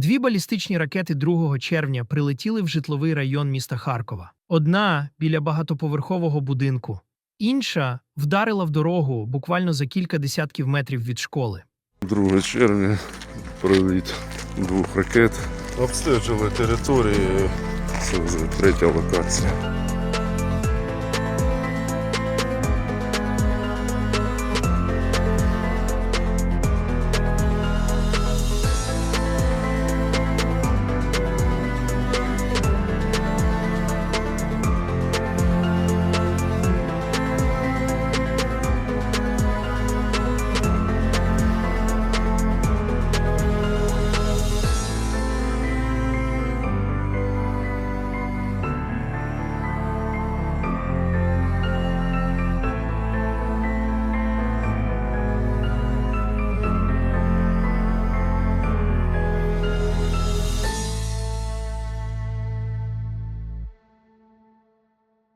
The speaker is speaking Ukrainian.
Дві балістичні ракети 2 червня прилетіли в житловий район міста Харкова. Одна біля багатоповерхового будинку, інша вдарила в дорогу буквально за кілька десятків метрів від школи. 2 червня приліт двох ракет. Обстежили території. Це вже третя локація.